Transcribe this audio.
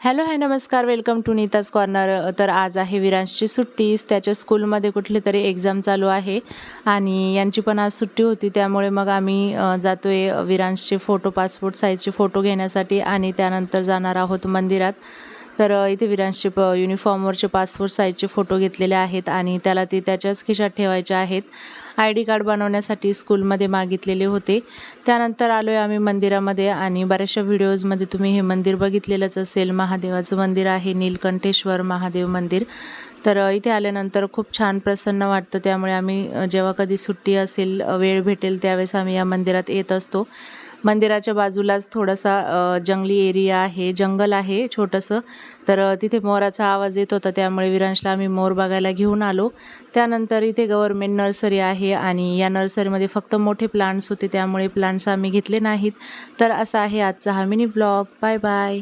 Hello hi नमस्कार. Welcome to Nita's corner तर आज आहे विरांशची सुट्टी. त्याच्या स्कूलमध्ये कुठली तरी एक्झाम चालू आहे आणि यांची पण आज सुट्टी होती. त्यामुळे मग आम्ही जातो आहे विरांशचे फोटो पासपोर्ट साईजचे फोटो घेण्यासाठी आणि त्यानंतर जाणार आहोत मंदिरात. तर इथे विरांशचे प युनिफॉर्मवरचे पासपोर्ट साईजचे फोटो घेतलेले आहेत आणि त्याला ते त्याच्याच खिशात ठेवायचे आहेत. आय डी कार्ड बनवण्यासाठी स्कूलमध्ये मागितलेले होते. त्यानंतर आलो आहे आम्ही मंदिरामध्ये आणि बऱ्याचशा व्हिडिओजमध्ये तुम्ही हे मंदिर बघितलेलंच असेल. महादेवाचं मंदिर आहे नीलकंठेश्वर महादेव मंदिर. तर इथे आल्यानंतर खूप छान प्रसन्न वाटतं. त्यामुळे आम्ही जेव्हा कधी सुट्टी असेल वेळ भेटेल त्यावेळेस आम्ही या मंदिरात येत असतो. मंदिराच्या बाजूलाच थोडासा जंगली एरिया आहे जंगल आहे छोटंसं. तर तिथे मोराचा आवाज येत होता त्यामुळे विरांशला आम्ही मोर बघायला घेऊन आलो. त्यानंतर इथे गव्हर्मेंट नर्सरी आहे आणि या नर्सरीमध्ये फक्त मोठे प्लांट्स होते त्यामुळे प्लांट्स आम्ही घेतले नाहीत. तर असा आहे आजचा हा मिनी ब्लॉग. Bye bye.